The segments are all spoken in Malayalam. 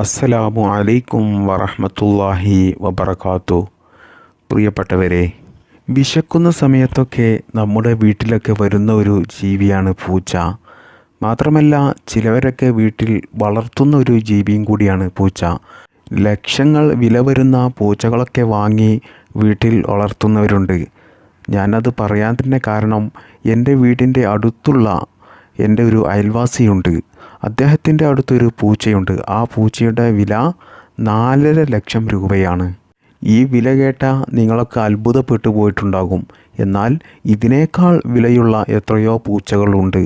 അസ്സലാമു അലൈക്കും വറഹമത്തല്ലാഹി വബർക്കാത്തു പ്രിയപ്പെട്ടവരെ വിശക്കുന്ന സമയത്തൊക്കെ നമ്മുടെ വീട്ടിലൊക്കെ വരുന്ന ഒരു ജീവിയാണ് പൂച്ച. മാത്രമല്ല ചിലവരൊക്കെ വീട്ടിൽ വളർത്തുന്ന ഒരു ജീവിയും കൂടിയാണ് പൂച്ച. ലക്ഷങ്ങൾ വില വരുന്ന പൂച്ചകളൊക്കെ വാങ്ങി വീട്ടിൽ വളർത്തുന്നവരുണ്ട്. ഞാനത് പറയാൻ തന്നെ കാരണം എന്റെ വീടിന്റെ അടുത്തുള്ള എന്റെ ഒരു അയൽവാസിയുണ്ട്. അദ്ദേഹത്തിന്റെ അടുത്തൊരു പൂച്ചയുണ്ട്. ആ പൂച്ചയുടെ വില നാലര ലക്ഷം രൂപയാണ്. ഈ വില കേട്ട നിങ്ങളൊക്കെ അത്ഭുതപ്പെട്ടു പോയിട്ടുണ്ടാകും. എന്നാൽ ഇതിനേക്കാൾ വിലയുള്ള എത്രയോ പൂച്ചകളുണ്ട്.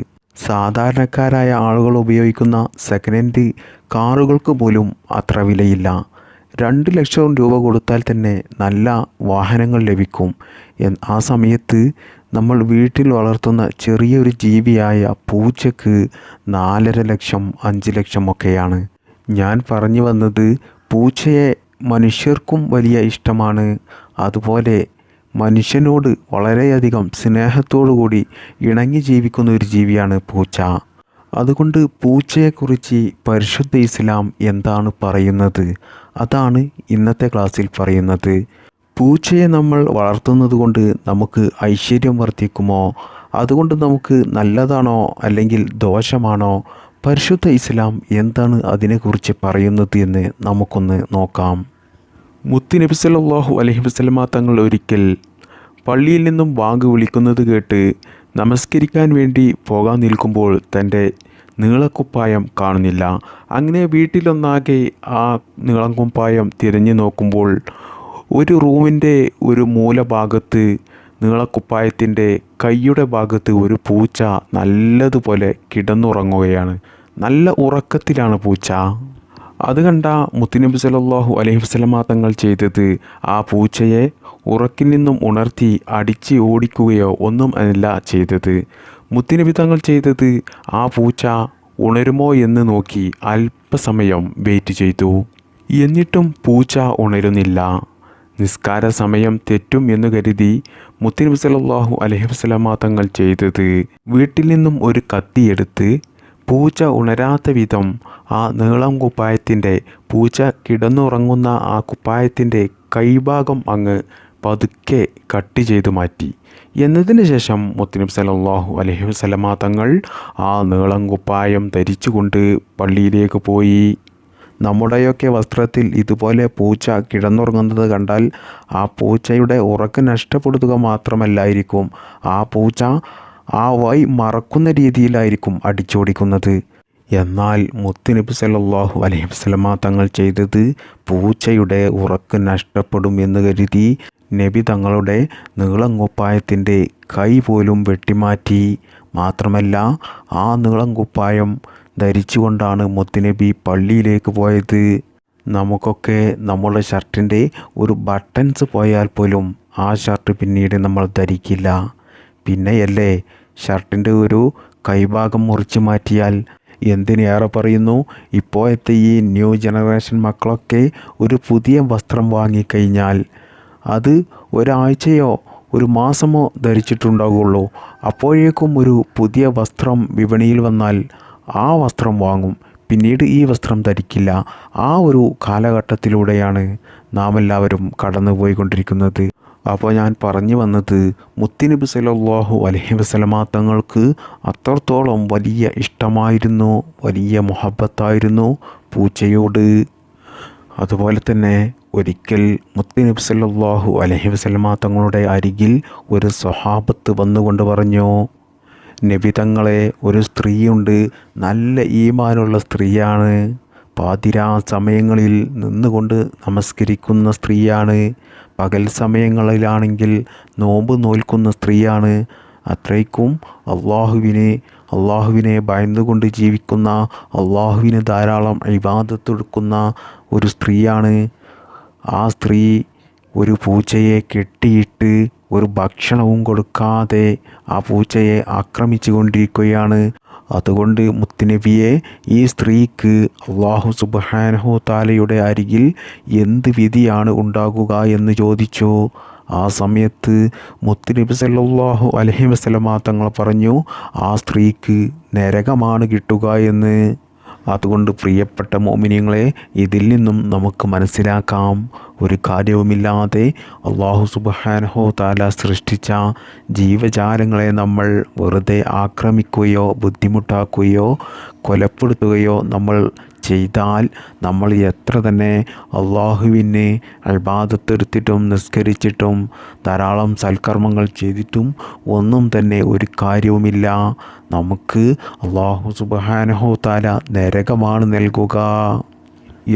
സാധാരണക്കാരായ ആളുകൾ ഉപയോഗിക്കുന്ന സെക്കൻഡ് ഹാൻഡ് കാറുകൾക്ക് പോലും അത്ര വിലയില്ല. രണ്ട് ലക്ഷം രൂപ കൊടുത്താൽ തന്നെ നല്ല വാഹനങ്ങൾ ലഭിക്കും. ആ സമയത്ത് നമ്മൾ വീട്ടിൽ വളർത്തുന്ന ചെറിയൊരു ജീവിയായ പൂച്ചക്ക് നാലര ലക്ഷം അഞ്ച് ലക്ഷം ഒക്കെയാണ്. ഞാൻ പറഞ്ഞു വന്നത് പൂച്ചയെ മനുഷ്യർക്കും വലിയ ഇഷ്ടമാണ്. അതുപോലെ മനുഷ്യനോട് വളരെയധികം സ്നേഹത്തോടു കൂടി ഇണങ്ങി ജീവിക്കുന്ന ഒരു ജീവിയാണ് പൂച്ച. അതുകൊണ്ട് പൂച്ചയെക്കുറിച്ച് പരിശുദ്ധ ഇസ്ലാം എന്താണ് പറയുന്നത്? അതാണ് ഇന്നത്തെ ക്ലാസ്സിൽ പറയുന്നത്. പൂച്ചയെ നമ്മൾ വളർത്തുന്നത് കൊണ്ട് നമുക്ക് ഐശ്വര്യം വർദ്ധിക്കുമോ? അതുകൊണ്ട് നമുക്ക് നല്ലതാണോ അല്ലെങ്കിൽ ദോഷമാണോ? പരിശുദ്ധ ഇസ്ലാം എന്താണ് അതിനെക്കുറിച്ച് പറയുന്നത് എന്ന് നമുക്കൊന്ന് നോക്കാം. മുത്തി നബി സല്ലല്ലാഹു അലൈഹി വസല്ലമ തങ്ങൾ ഒരിക്കൽ പള്ളിയിൽ നിന്നും വാങ്ക് വിളിക്കുന്നത് കേട്ട് നമസ്കരിക്കാൻ വേണ്ടി പോകാൻ നിൽക്കുമ്പോൾ തന്റെ നീളക്കുപ്പായം കാണുന്നില്ല. അങ്ങനെ വീട്ടിലൊന്നാകെ ആ നീളം കുപ്പായം തിരഞ്ഞു നോക്കുമ്പോൾ ഒരു റൂമിന്റെ ഒരു മൂലഭാഗത്ത് നീളക്കുപ്പായത്തിന്റെ കൈയുടെ ഭാഗത്ത് ഒരു പൂച്ച നല്ലതുപോലെ കിടന്നുറങ്ങുകയാണ്. നല്ല ഉറക്കത്തിലാണ് പൂച്ച. അത് കണ്ട മുത്തുനബി സല്ലല്ലാഹു അലൈഹി വസല്ലമ തങ്ങൾ ചെയ്തത് ആ പൂച്ചയെ ഉറക്കിൽ നിന്നും ഉണർത്തി അടിച്ച് ഓടിക്കുകയോ ഒന്നും അല്ല ചെയ്തത്. മുത്തുനബി തങ്ങൾ ചെയ്തത് ആ പൂച്ച ഉണരുമോ എന്ന് നോക്കി അല്പസമയം വെയിറ്റ് ചെയ്തു. എന്നിട്ടും പൂച്ച ഉണരുന്നില്ല. നിസ്കാര സമയം തെറ്റും എന്ന് കരുതി മുത്തുനബി സല്ലല്ലാഹു അലഹി വസല്ലമ തങ്ങൾ ചെയ്തത്. വീട്ടിൽ നിന്നും ഒരു കത്തിയെടുത്ത് പൂച്ച ഉണരാത്ത വിധം ആ നീളം കുപ്പായത്തിന്റെ പൂച്ച കിടന്നുറങ്ങുന്ന ആ കുപ്പായത്തിന്റെ കൈഭാഗം അങ്ങ് പതുക്കെ കട്ട് ചെയ്ത് മാറ്റി. എന്നതിന് ശേഷം മുത്തനബി സല്ലല്ലാഹു അലഹി വസല്ലമ തങ്ങൾ ആ നീളം കുപ്പായം ധരിച്ചുകൊണ്ട് പള്ളിയിലേക്ക് പോയി. നമ്മുടെയൊക്കെ വസ്ത്രത്തിൽ ഇതുപോലെ പൂച്ച കിടന്നുറങ്ങുന്നത് കണ്ടാൽ ആ പൂച്ചയുടെ ഉറക്ക് നഷ്ടപ്പെടുത്തുക മാത്രമല്ലായിരിക്കും. ആ പൂച്ച ആ വൈ മറക്കുന്ന രീതിയിലായിരിക്കും അടിച്ചോടിക്കുന്നത്. എന്നാൽ മുത്തുനബി സല്ലല്ലാഹു അലൈഹി വസ്ലമ തങ്ങൾ ചെയ്തത് പൂച്ചയുടെ ഉറക്ക് നഷ്ടപ്പെടും എന്ന് കരുതി നബി തങ്ങളുടെ നീളംകുപ്പായത്തിന്റെ കൈ പോലും വെട്ടിമാറ്റി. മാത്രമല്ല ആ നീളം കുപ്പായം ധരിച്ചുകൊണ്ടാണ് മുത്തുനബി പള്ളിയിലേക്ക് പോയത്. നമുക്കൊക്കെ നമ്മുടെ ഷർട്ടിന്റെ ഒരു ബട്ടൺസ് പോയാൽ പോലും ആ ഷർട്ട് പിന്നീട് നമ്മൾ ധരിക്കില്ല. പിന്നെയല്ലേ ഷർട്ടിന്റെ ഒരു കൈഭാഗം മുറിച്ച് മാറ്റിയാൽ എന്തിനേറെ പറയുന്നു? ഇപ്പോഴത്തെ ഈ ന്യൂ ജനറേഷൻ മക്കളൊക്കെ ഒരു പുതിയ വസ്ത്രം വാങ്ങിക്കഴിഞ്ഞാൽ അത് ഒരാഴ്ചയോ ഒരു മാസമോ ധരിച്ചിട്ടുണ്ടാകുള്ളൂ അപ്പോഴേക്കും ഒരു പുതിയ വസ്ത്രം വിപണിയിൽ വന്നാൽ ആ വസ്ത്രം വാങ്ങും. പിന്നീട് ഈ വസ്ത്രം ധരിക്കില്ല. ആ ഒരു കാലഘട്ടത്തിലൂടെയാണ് നാം എല്ലാവരും കടന്നു പോയിക്കൊണ്ടിരിക്കുന്നത് അപ്പോൾ ഞാൻ പറഞ്ഞു വന്നത് മുത്തിനബി സലാഹു അലഹി വസല്ലമ തങ്ങൾക്ക് അത്രത്തോളം വലിയ ഇഷ്ടമായിരുന്നു വലിയ മുഹബത്തായിരുന്നു പൂച്ചയോട്. അതുപോലെ തന്നെ ഒരിക്കൽ മുത്തിനബി സല്ലല്ലാഹു അലഹി വസല്ലമ തങ്ങളുടെ അരികിൽ ഒരു സ്വഹാബത്ത് വന്നുകൊണ്ട് പറഞ്ഞു നബി തങ്ങളെ ഒരു സ്ത്രീയുണ്ട്. നല്ല ഈമാനുള്ള സ്ത്രീയാണ്. പാതിരാ സമയങ്ങളിൽ നിന്നുകൊണ്ട് നമസ്കരിക്കുന്ന സ്ത്രീയാണ്. പകൽ സമയങ്ങളിലാണെങ്കിൽ നോമ്പ് നോൽക്കുന്ന സ്ത്രീയാണ്. അത്രയ്ക്കും അള്ളാഹുവിനെ അള്ളാഹുവിനെ ഭയന്നുകൊണ്ട് ജീവിക്കുന്ന അള്ളാഹുവിന് ധാരാളം ഇബാദത്തൊടുക്കുന്ന ഒരു സ്ത്രീയാണ്. ആ സ്ത്രീ ഒരു പൂച്ചയെ കെട്ടിയിട്ട് ഒരു ഭക്ഷണവും കൊടുക്കാതെ ആ പൂച്ചയെ ആക്രമിച്ചു കൊണ്ടിരിക്കുകയാണ്. അതുകൊണ്ട് മുത്തുനബിയെ ഈ സ്ത്രീക്ക് അള്ളാഹു സുബ്ഹാനഹു താലയുടെ അരികിൽ എന്ത് വിധിയാണ് ഉണ്ടാകുക എന്ന് ചോദിച്ചു. ആ സമയത്ത് മുത്തുനബി സല്ലാഹു അലഹി വസ്ലമാ തങ്ങൾ പറഞ്ഞു ആ സ്ത്രീക്ക് നരകമാണ് കിട്ടുക എന്ന്. അതുകൊണ്ട് പ്രിയപ്പെട്ട മോമിനിയങ്ങളെ ഇതിൽ നിന്നും നമുക്ക് മനസ്സിലാക്കാം. ഒരു കാര്യവുമില്ലാതെ അള്ളാഹു സുബാനഹോ താല സൃഷ്ടിച്ച ജീവജാലങ്ങളെ നമ്മൾ വെറുതെ ആക്രമിക്കുകയോ ബുദ്ധിമുട്ടാക്കുകയോ കൊലപ്പെടുത്തുകയോ നമ്മൾ ചെയ്താൽ നമ്മൾ എത്ര തന്നെ അള്ളാഹുവിനെ അൽബാദത്തെടുത്തിട്ടും നിസ്കരിച്ചിട്ടും ധാരാളം സൽക്കർമ്മങ്ങൾ ചെയ്തിട്ടും ഒന്നും തന്നെ ഒരു കാര്യവുമില്ല. നമുക്ക് അള്ളാഹു സുബാനഹോ താല നരകമാണ് നൽകുക.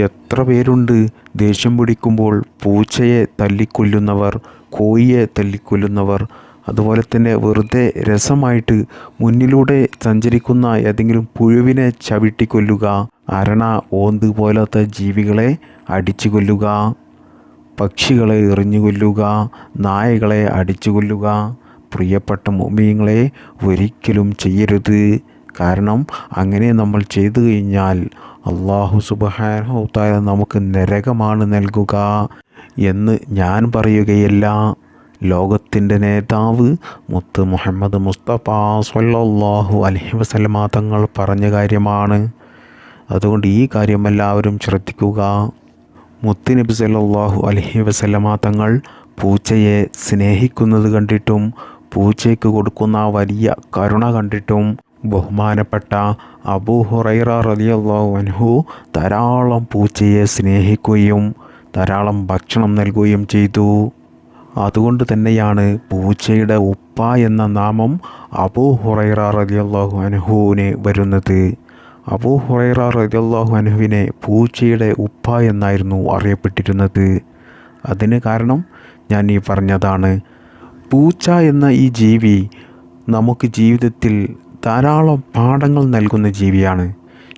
എത്ര പേരുണ്ട് ദേഷ്യം പിടിക്കുമ്പോൾ പൂച്ചയെ തല്ലിക്കൊല്ലുന്നവർ കോഴിയെ തല്ലിക്കൊല്ലുന്നവർ അതുപോലെ തന്നെ വെറുതെ രസമായിട്ട് മുന്നിലൂടെ സഞ്ചരിക്കുന്ന ഏതെങ്കിലും പുഴുവിനെ ചവിട്ടിക്കൊല്ലുക അരണ ഓന്ത് പോലത്തെ ജീവികളെ അടിച്ചു കൊല്ലുക പക്ഷികളെ എറിഞ്ഞു കൊല്ലുക നായകളെ അടിച്ചു കൊല്ലുക പ്രിയപ്പെട്ട മോമിയങ്ങളെ ഒരിക്കലും ചെയ്യരുത്. കാരണം അങ്ങനെ നമ്മൾ ചെയ്തു കഴിഞ്ഞാൽ അള്ളാഹു സുബഹാനഹുത്തായ നമുക്ക് നരകമാണ് നൽകുക എന്ന് ഞാൻ പറയുകയല്ല. ലോകത്തിന്റെ നേതാവ് മുത്ത് മുഹമ്മദ് മുസ്തഫ സല്ലല്ലാഹു അലഹി വസല്ലമ തങ്ങൾ പറഞ്ഞ കാര്യമാണ്. അതുകൊണ്ട് ഈ കാര്യം എല്ലാവരും ശ്രദ്ധിക്കുക. മുത്ത് നബി സല്ലല്ലാഹു അലൈഹി വസല്ലമ തങ്ങൾ പൂച്ചയെ സ്നേഹിക്കുന്നത് കണ്ടിട്ടും പൂച്ചയ്ക്ക് കൊടുക്കുന്ന വലിയ കരുണ കണ്ടിട്ടും ബഹുമാനപ്പെട്ട അബൂ ഹുറൈറ റളിയല്ലാഹു അൻഹു ധാരാളം പൂച്ചയെ സ്നേഹിക്കുകയും ധാരാളം ഭക്ഷണം നൽകുകയും ചെയ്തു. അതുകൊണ്ട് തന്നെയാണ് പൂച്ചയുടെ ഉപ്പ എന്ന നാമം അബൂ ഹുറൈറ റളിയല്ലാഹു അൻഹുവിന് വരുന്നത്. അബൂ ഹുറൈറ റളിയല്ലാഹു അനുഹുവിനെ പൂച്ചയുടെ ഉപ്പ എന്നായിരുന്നു അറിയപ്പെട്ടിരുന്നത്. അതിന് കാരണം ഞാൻ ഈ പറഞ്ഞതാണ്. പൂച്ച എന്ന ഈ ജീവി നമുക്ക് ജീവിതത്തിൽ ധാരാളം പാഠങ്ങൾ നൽകുന്ന ജീവിയാണ്.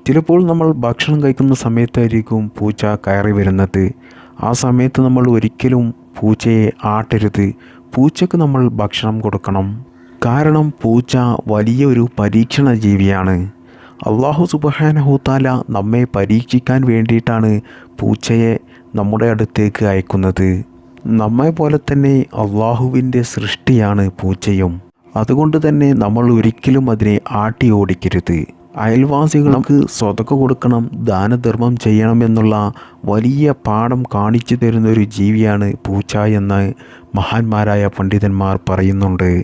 ചിലപ്പോൾ നമ്മൾ ഭക്ഷണം കഴിക്കുന്ന സമയത്തായിരിക്കും പൂച്ച കയറി വരുന്നത്. ആ സമയത്ത് നമ്മൾ ഒരിക്കലും പൂച്ചയെ ആട്ടരുത്. പൂച്ചക്ക് നമ്മൾ ഭക്ഷണം കൊടുക്കണം. കാരണം പൂച്ച വലിയൊരു പരീക്ഷണ ജീവിയാണ്. അള്ളാഹു സുബഹാനഹുത്താല നമ്മെ പരീക്ഷിക്കാൻ വേണ്ടിയിട്ടാണ് പൂച്ചയെ നമ്മുടെ അടുത്തേക്ക് അയക്കുന്നത്. നമ്മെ പോലെ തന്നെ അള്ളാഹുവിന്റെ സൃഷ്ടിയാണ് പൂച്ചയും. അതുകൊണ്ട് തന്നെ നമ്മൾ ഒരിക്കലും അതിനെ ആട്ടി ഓടിക്കരുത്. അയൽവാസികൾക്ക് സ്വതക്ക കൊടുക്കണം ദാനധർമ്മം ചെയ്യണം എന്നുള്ള വലിയ പാഠം കാണിച്ചു തരുന്ന ഒരു ജീവിയാണ് പൂച്ച എന്ന് മഹാന്മാരായ പണ്ഡിതന്മാർ പറയുന്നുണ്ട്.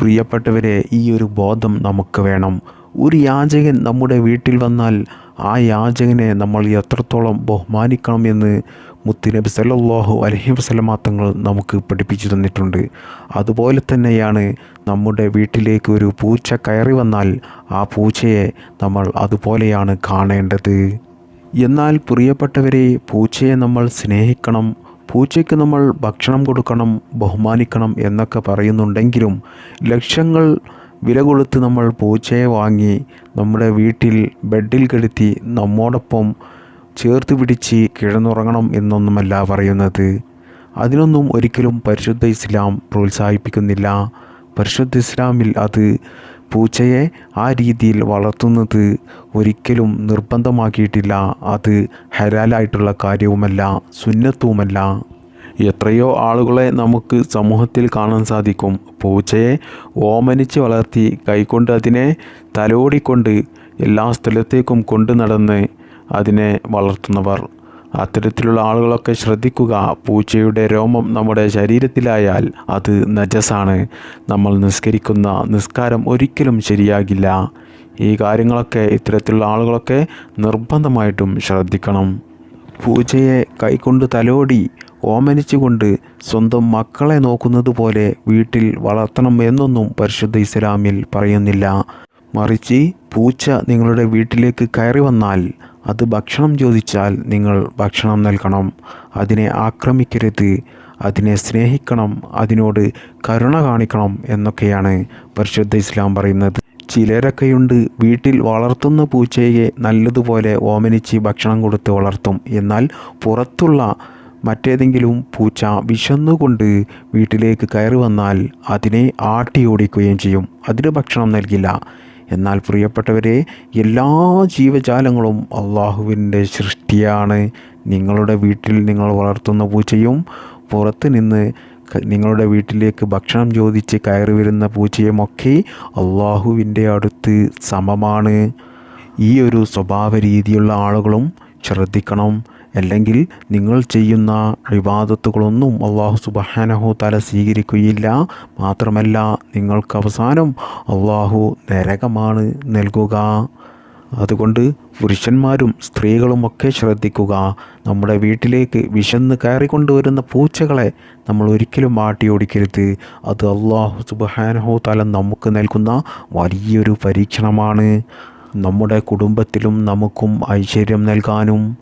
പ്രിയപ്പെട്ടവരെ ഈ ഒരു ബോധം നമുക്ക് വേണം. ഒരു യാചകൻ നമ്മുടെ വീട്ടിൽ വന്നാൽ ആ യാചകനെ നമ്മൾ എത്രത്തോളം ബഹുമാനിക്കണം എന്ന് മുത്തുനബി സല്ലാഹു അലഹി വസല്ലമ തങ്ങൾ നമുക്ക് പഠിപ്പിച്ചു തന്നിട്ടുണ്ട്. അതുപോലെ തന്നെയാണ് നമ്മുടെ വീട്ടിലേക്ക് ഒരു പൂച്ച കയറി വന്നാൽ ആ പൂച്ചയെ നമ്മൾ അതുപോലെയാണ് കാണേണ്ടത്. എന്നാൽ പ്രിയപ്പെട്ടവരെ പൂച്ചയെ നമ്മൾ സ്നേഹിക്കണം പൂച്ചയ്ക്ക് നമ്മൾ ഭക്ഷണം കൊടുക്കണം ബഹുമാനിക്കണം എന്നൊക്കെ പറയുന്നുണ്ടെങ്കിലും ലക്ഷങ്ങൾ വില കൊടുത്ത് നമ്മൾ പൂച്ചയെ വാങ്ങി നമ്മുടെ വീട്ടിൽ ബെഡിൽ കെടുത്തി നമ്മോടൊപ്പം ചേർത്ത് പിടിച്ച് കിഴന്നുറങ്ങണം എന്നൊന്നുമല്ല പറയുന്നത്. അതിനൊന്നും ഒരിക്കലും പരിശുദ്ധ ഇസ്ലാം പ്രോത്സാഹിപ്പിക്കുന്നില്ല. പരിശുദ്ധ ഇസ്ലാമിൽ അത് പൂച്ചയെ ആ രീതിയിൽ വളർത്തുന്നത് ഒരിക്കലും നിർബന്ധമാക്കിയിട്ടില്ല. അത് ഹരാലായിട്ടുള്ള കാര്യവുമല്ല സുന്നത്തുമല്ല. എത്രയോ ആളുകളെ നമുക്ക് സമൂഹത്തിൽ കാണാൻ സാധിക്കും. പൂച്ചയെ ഓമനിച്ച് വളർത്തി കൈകൊണ്ട് അതിനെ തലോടിക്കൊണ്ട് എല്ലാ സ്ഥലത്തേക്കും കൊണ്ടു നടന്ന് അതിനെ വളർത്തുന്നവർ. അത്തരത്തിലുള്ള ആളുകളൊക്കെ ശ്രദ്ധിക്കുക. പൂച്ചയുടെ രോമം നമ്മുടെ ശരീരത്തിലായാൽ അത് നജസാണ്. നമ്മൾ നിസ്കരിക്കുന്ന നിസ്കാരം ഒരിക്കലും ശരിയാകില്ല. ഈ കാര്യങ്ങളൊക്കെ ഇത്തരത്തിലുള്ള ആളുകളൊക്കെ നിർബന്ധമായിട്ടും ശ്രദ്ധിക്കണം. പൂച്ചയെ കൈകൊണ്ട് തലോടി ഓമനിച്ചുകൊണ്ട് സ്വന്തം മക്കളെ നോക്കുന്നത് പോലെ വീട്ടിൽ വളർത്തണം എന്നൊന്നും പരിശുദ്ധ ഇസ്ലാമിൽ പറയുന്നില്ല. മറിച്ച് പൂച്ച നിങ്ങളുടെ വീട്ടിലേക്ക് കയറി വന്നാൽ അത് ഭക്ഷണം ചോദിച്ചാൽ നിങ്ങൾ ഭക്ഷണം നൽകണം. അതിനെ ആക്രമിക്കരുത്. അതിനെ സ്നേഹിക്കണം. അതിനോട് കരുണ കാണിക്കണം എന്നൊക്കെയാണ് പരിശുദ്ധ ഇസ്ലാം പറയുന്നത്. ചിലരൊക്കെയുണ്ട്. വീട്ടിൽ വളർത്തുന്ന പൂച്ചയെ നല്ലതുപോലെ ഓമനിച്ച് ഭക്ഷണം കൊടുത്ത് വളർത്തും. എന്നാൽ പുറത്തുള്ള മറ്റേതെങ്കിലും പൂച്ച വിശന്നുകൊണ്ട് വീട്ടിലേക്ക് കയറി വന്നാൽ അതിനെ ആട്ടി ഓടിക്കുകയും ചെയ്യും. അതിന് ഭക്ഷണം നൽകില്ല. എന്നാൽ പ്രിയപ്പെട്ടവരെ എല്ലാ ജീവജാലങ്ങളും അള്ളാഹുവിന്റെ സൃഷ്ടിയാണ്. നിങ്ങളുടെ വീട്ടിൽ നിങ്ങൾ വളർത്തുന്ന പൂച്ചയും പുറത്ത് നിന്ന് നിങ്ങളുടെ വീട്ടിലേക്ക് ഭക്ഷണം ചോദിച്ച് കയറി വരുന്ന പൂച്ചയുമൊക്കെ അള്ളാഹുവിന്റെ അടുത്ത് സമമാണ്. ഈ ഒരു സ്വഭാവ രീതിയുള്ള ആളുകളും ശ്രദ്ധിക്കണം. അല്ലെങ്കിൽ നിങ്ങൾ ചെയ്യുന്ന വിവാദത്തുകളൊന്നും അള്ളാഹു സുബഹാനഹു തല സ്വീകരിക്കുകയില്ല. മാത്രമല്ല നിങ്ങൾക്ക് അവസാനം അള്ളാഹു നരകമാണ് നൽകുക. അതുകൊണ്ട് പുരുഷന്മാരും സ്ത്രീകളുമൊക്കെ ശ്രദ്ധിക്കുക. നമ്മുടെ വീട്ടിലേക്ക് വിശന്ന് കയറിക്കൊണ്ടുവരുന്ന പൂച്ചകളെ നമ്മൾ ഒരിക്കലും മാട്ടി ഓടിക്കരുത് അത് അള്ളാഹു സുബഹാനഹു തല നമുക്ക് നൽകുന്ന വലിയൊരു പരീക്ഷണമാണ്. നമ്മുടെ കുടുംബത്തിലും നമുക്കും ഐശ്വര്യം നൽകാനും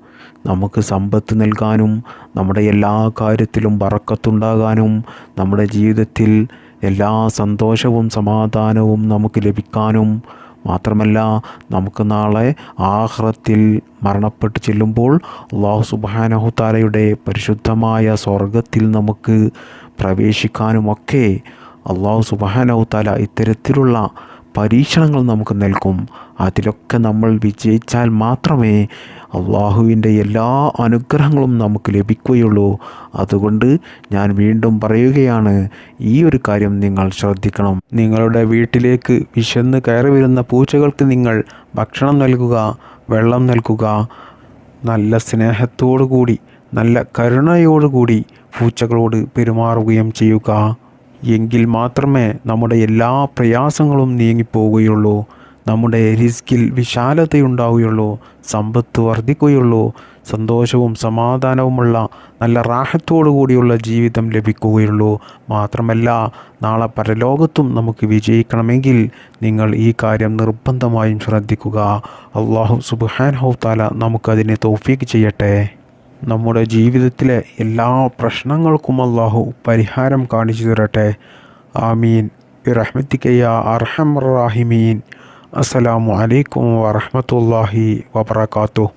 നമുക്ക് സമ്പത്ത് നൽകാനും നമ്മുടെ എല്ലാ കാര്യത്തിലും വറക്കത്തുണ്ടാകാനും നമ്മുടെ ജീവിതത്തിൽ എല്ലാ സന്തോഷവും സമാധാനവും നമുക്ക് ലഭിക്കാനും മാത്രമല്ല നമുക്ക് നാളെ ആഹ്റത്തിൽ മരണപ്പെട്ട് ചെല്ലുമ്പോൾ അള്ളാഹു സുബാനഹുത്താലയുടെ പരിശുദ്ധമായ സ്വർഗത്തിൽ നമുക്ക് പ്രവേശിക്കാനുമൊക്കെ അള്ളാഹു സുബാനഹുത്താല ഇത്തരത്തിലുള്ള പരീക്ഷണങ്ങൾ നമുക്ക് നൽകും. അതിലൊക്കെ നമ്മൾ വിജയിച്ചാൽ മാത്രമേ അള്ളാഹുവിന്റെ എല്ലാ അനുഗ്രഹങ്ങളും നമുക്ക് ലഭിക്കുകയുള്ളൂ. അതുകൊണ്ട് ഞാൻ വീണ്ടും പറയുകയാണ് ഈ ഒരു കാര്യം നിങ്ങൾ ശ്രദ്ധിക്കണം. നിങ്ങളുടെ വീട്ടിലേക്ക് വിശന്ന് കയറി വരുന്ന പൂച്ചകൾക്ക് നിങ്ങൾ ഭക്ഷണം നൽകുക വെള്ളം നൽകുക. നല്ല സ്നേഹത്തോടു കൂടി നല്ല കരുണയോടുകൂടി പൂച്ചകളോട് പെരുമാറുകയും ചെയ്യുക. എങ്കിൽ മാത്രമേ നമ്മുടെ എല്ലാ പ്രയാസങ്ങളും നീങ്ങിപ്പോവുകയുള്ളൂ നമ്മുടെ റിസ്കിൽ വിശാലതയുണ്ടാവുകയുള്ളൂ സമ്പത്ത് വർദ്ധിക്കുകയുള്ളൂ സന്തോഷവും സമാധാനവുമുള്ള നല്ല റാഹത്തോടു കൂടിയുള്ള ജീവിതം ലഭിക്കുകയുള്ളൂ. മാത്രമല്ല നാളെ പരലോകത്തും നമുക്ക് വിജയിക്കണമെങ്കിൽ നിങ്ങൾ ഈ കാര്യം നിർബന്ധമായും ശ്രദ്ധിക്കുക. അള്ളാഹു സുബാൻ ഹൗത്താല നമുക്കതിനെ തോഫീക്ക് ചെയ്യട്ടെ. നമ്മുടെ ജീവിതത്തിലെ എല്ലാ പ്രശ്നങ്ങൾക്കും അള്ളാഹു പരിഹാരം കാണിച്ചു തരട്ടെ. ആമീൻ. റഹ്മത്തിക്കയ്യ അർഹം റാഹിമീൻ. അസ്സലാമു അലൈക്കും വറഹമത്തല്ലാഹി വബർക്കാത്തു